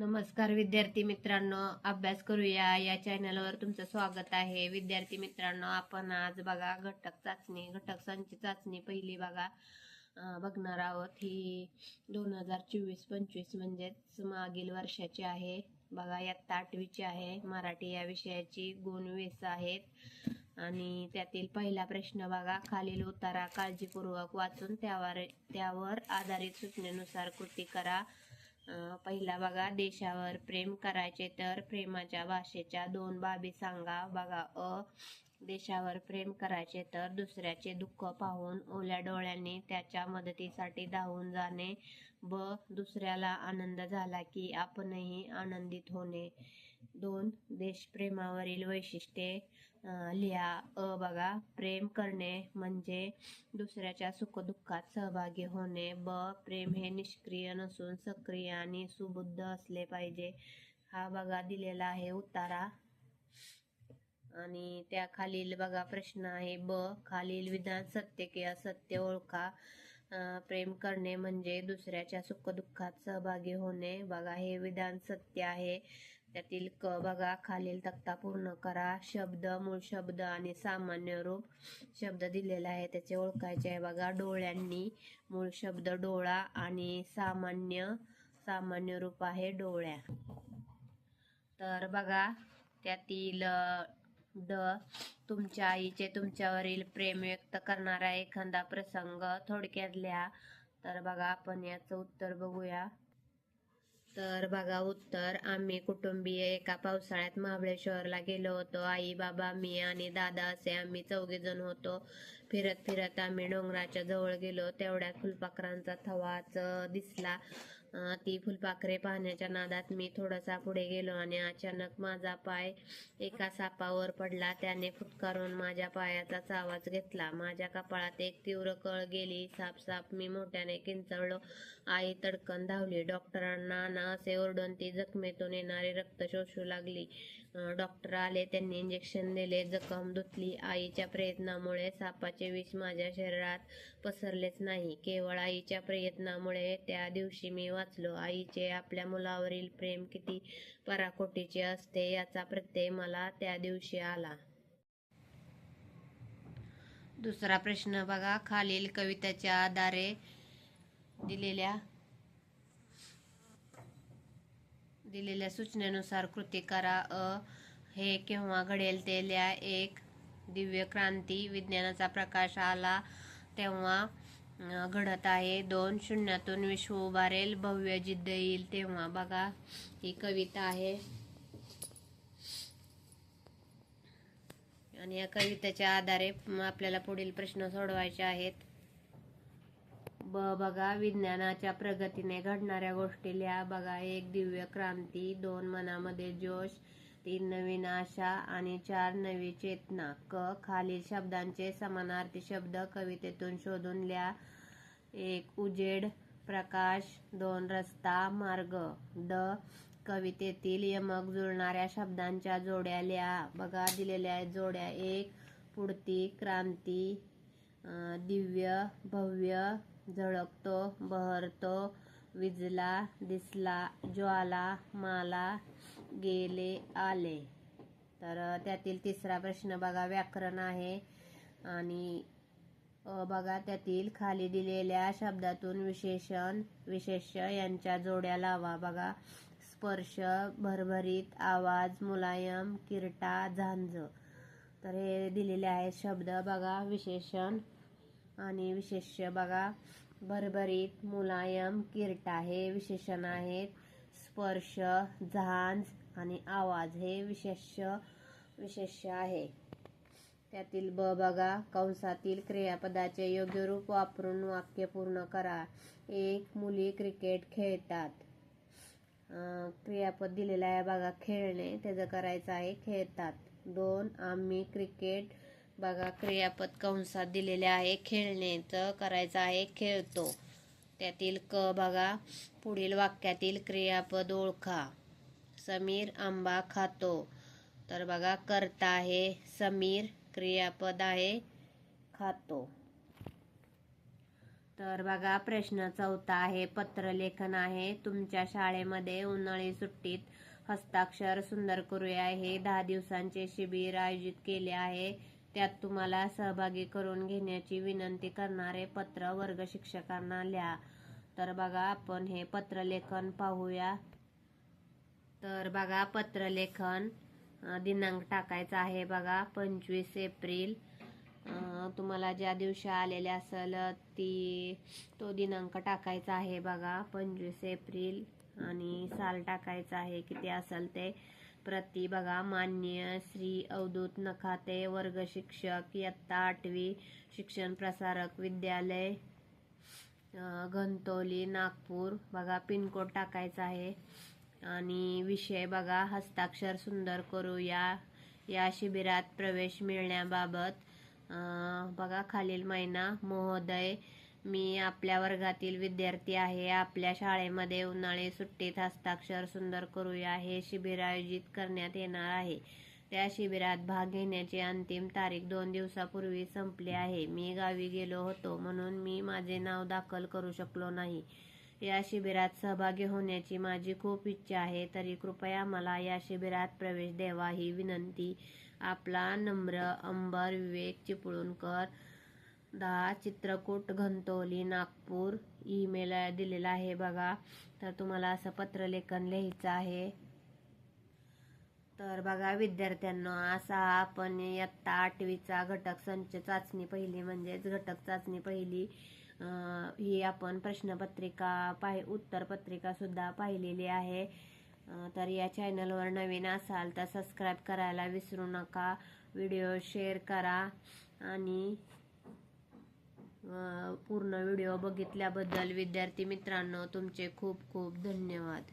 नमस्कार विद्यार्थी मित्रांनो अभ्यास करूया. या चॅनलवर तुमचं स्वागत आहे. विद्यार्थी मित्रांनो आपण आज बघा घटक चाचणी घटक संच चाचणी पहिली बघा बघणार आहोत. ही दोन हजार चोवीस पंचवीस म्हणजेच मागील वर्षाची आहे. बघा यात आठवीची आहे. मराठी या विषयाची गुण वेस आहेत. आणि त्यातील पहिला प्रश्न बघा खालील उतारा काळजीपूर्वक वाचून त्यावर त्यावर आधारित सूचनेनुसार कृती करा. पहिला बघा देशावर प्रेम करायचे तर प्रेमाच्या भाषेच्या दोन बाबी सांगा. बघा अ देशावर प्रेम करायचे तर दुसऱ्याचे दुःख पाहून ओल्या डोळ्यांनी त्याच्या मदतीसाठी धावून जाणे. ब दुसऱ्याला आनंद झाला की आपणही आनंदित होणे. दोन देशप्रेमावरील वैशिष्ट्ये. लिहा. अ बघा प्रेम करणे म्हणजे दुसऱ्याच्या सुखदुःखात सहभागी होणे. ब प्रेम हे निष्क्रिय नसून सक्रिय आणि सुबुद्ध असले पाहिजे. हा बघा दिलेला आहे उतारा. आणि त्या खालील बघा प्रश्न आहे. ब खालील विधान सत्य की असत्य ओळखा. प्रेम करणे म्हणजे दुसऱ्याच्या सुखदुःखात सहभागी होणे. बघा हे विधान सत्य आहे. त्यातील क बघा खालील तक्ता पूर्ण करा. शब्द मूळ शब्द आणि सामान्य रूप शब्द दिलेला आहे त्याचे ओळखायचे आहे बघा. डोळ्यांनी मूळ शब्द डोळा आणि सामान्य सामान्य रूप आहे डोळ्या. तर बघा त्यातील द ड तुमच्या आईचे तुमच्यावरील प्रेम व्यक्त करणारा एखादा प्रसंग थोडक्यात लिहा. तर बघा आपण याचं उत्तर बघूया. तर बघा उत्तर. आम्ही कुटुंबीय एका पावसाळ्यात महाबळेश्वरला गेलो होतो. आई बाबा मी आणि दादा असे आम्ही चौघे जण होतो. फिरत फिरत आम्ही डोंगराच्या जवळ गेलो. तेवढ्यात फुलपाखरांचा थवाच दिसला. ती फुलपाखरे पाहण्याच्या नादात मी थोडासा पुढे गेलो आणि अचानक माझा पाय एका सापावर पडला. त्याने फुटकारून माझ्या पायाचाच आवाज घेतला. माझ्या कपाळात एक तीव्र कळ गेली. साप साप मी मोठ्याने किंचळलो. आई तडकन धावली. डॉक्टरांना ना असे ओरडून ती जखमेतून येणारे रक्त शोषू लागली. डॉक्टर आले. त्यांनी इंजेक्शन दिले. जखम धुतली. आईच्या प्रयत्नामुळे सापाचे विष माझ्या शरीरात पसरलेच नाही. केवळ आईच्या प्रयत्नामुळे त्या दिवशी मी वाचलो. आईचे आपल्या मुलावरील प्रेम किती पराकोटीचे असते याचा प्रत्यय मला त्या दिवशी आला. दुसरा प्रश्न बघा. खालील कवितेच्या आधारे दिलेल्या दिलेल्या सूचनेनुसार कृती करा. अ हे केव्हा घडेल ते लिहा. एक दिव्य क्रांती विज्ञानाचा प्रकाश आला तेव्हा घडत आहे. दोन शून्यातून विश्व उभारेल भव्य जिद्द येईल तेव्हा. बघा ही कविता आहे. आणि या कवितेच्या आधारे आपल्याला पुढील प्रश्न सोडवायचे आहेत. ब बघा विज्ञानाच्या प्रगतीने घडणाऱ्या गोष्टी लिहा. बघा एक दिव्य क्रांती दोन मनामध्ये जोश तीन नवीन आशा आणि चार नवी चेतना. क खालील शब्दांचे समानार्थी शब्द कवितेतून शोधून लिहा. एक उजेड प्रकाश. दोन रस्ता मार्ग. ड कवितेतील यमक जुळणाऱ्या शब्दांच्या जोड्या लिहा. बघा दिलेल्या जोड्या. एक पुढती क्रांती. दिव्य भव्य. झळकतो बहरतो. विजला दिसला ज्वाला माला. गेले आले. तर त्यातील तिसरा प्रश्न बघा व्याकरण आहे. आणि बघा त्यातील खाली दिलेल्या शब्दातून विशेषण विशेष्य यांच्या जोड्या लावा. बघा स्पर्श भरभरीत आवाज मुलायम किरटा झांज. तर हे दिलेले आहेत शब्द. बघा विशेषण आणि विशेष्य. बघा भरभरीत मुलायम किरटा हे विशेषण आहेत. स्पर्श झांज आणि आवाज हे विशेष विशेष आहे. त्यातील ब बघा कंसातील क्रियापदाचे योग्य रूप वापरून वाक्य पूर्ण करा. एक मुली क्रिकेट खेळतात. क्रियापद दिलेलं आहे बघा खेळणे. त्याचं करायचं आहे खेळतात. दोन आम्ही क्रिकेट बघा क्रियापद कंसात दिलेले आहे खेळण्याचं करायचं आहे खेळतो. त्यातील क बघा पुढील वाक्यातील क्रियापद ओळखा. समीर आंबा खातो. तर बघा करता आहे समीर क्रियापद आहे खातो. तर बघा प्रश्न चौथा आहे पत्रलेखन आहे. तुमच्या शाळेमध्ये उन्हाळी सुट्टीत हस्ताक्षर सुंदर करूया हे दहा दिवसांचे शिबिर आयोजित केले आहे. त्यात तुम्हाला सहभागी करून घेण्याची विनंती करणारे पत्र वर्ग शिक्षकांना लिहा. तर बघा आपण हे पत्रलेखन पाहूया. तर बघा पत्रलेखन दिनांक टाकायचा आहे बघा पंचवीस एप्रिल. तुम्हाला ज्या दिवशी आलेले असेल ती तो दिनांक टाकायचा आहे बघा पंचवीस एप्रिल. आणि साल टाकायचं आहे किती असेल ते. प्रति बघा मान्य श्री अवधूत नखाते वर्ग शिक्षक इयत्ता आठवी शिक्षण प्रसारक विद्यालय घंतोली नागपूर. बघा पिनकोड टाकायचा आहे. आणि विषय बघा हस्ताक्षर सुंदर करूया. या शिबिरात प्रवेश मिळण्याबाबत बघा खालील महिना. महोदय मी आपल्या वर्गातील विद्यार्थी आहे. आपल्या शाळेमध्ये उन्हाळी सुट्टीत हस्ताक्षर सुंदर करूया. हे शिबिर आयोजित करण्यात येणार आहे. त्या शिबिरात भाग घेण्याची अंतिम तारीख दोन दिवसापूर्वी संपली आहे. मी गावी गेलो होतो म्हणून मी माझे नाव दाखल करू शकलो नाही. या शिबिरात सहभागी होण्याची माझी खूप इच्छा आहे. तरी कृपया मला या शिबिरात प्रवेश द्यावा ही विनंती. आपला नम्र अंबर विवेक चिपळूणकर दहा चित्रकूट घंतोली नागपूर ईमेल दिलेला आहे बघा. तर तुम्हाला असं पत्रलेखन लिहायचं आहे. तर बघा विद्यार्थ्यांना असा आपण इयत्ता आठवीचा घटक संच चाचणी पहिली म्हणजेच घटक चाचणी पहिली. ही आपण प्रश्नपत्रिका पाहि उत्तरपत्रिका सुद्धा पाहिलेली आहे. तर या चॅनलवर नवीन असाल तर सबस्क्राईब करायला विसरू नका. व्हिडिओ शेअर करा. आणि पूर्ण व्हिडिओ बघितल्याबद्दल विद्यार्थी मित्रांनो तुमचे खूप खूप धन्यवाद.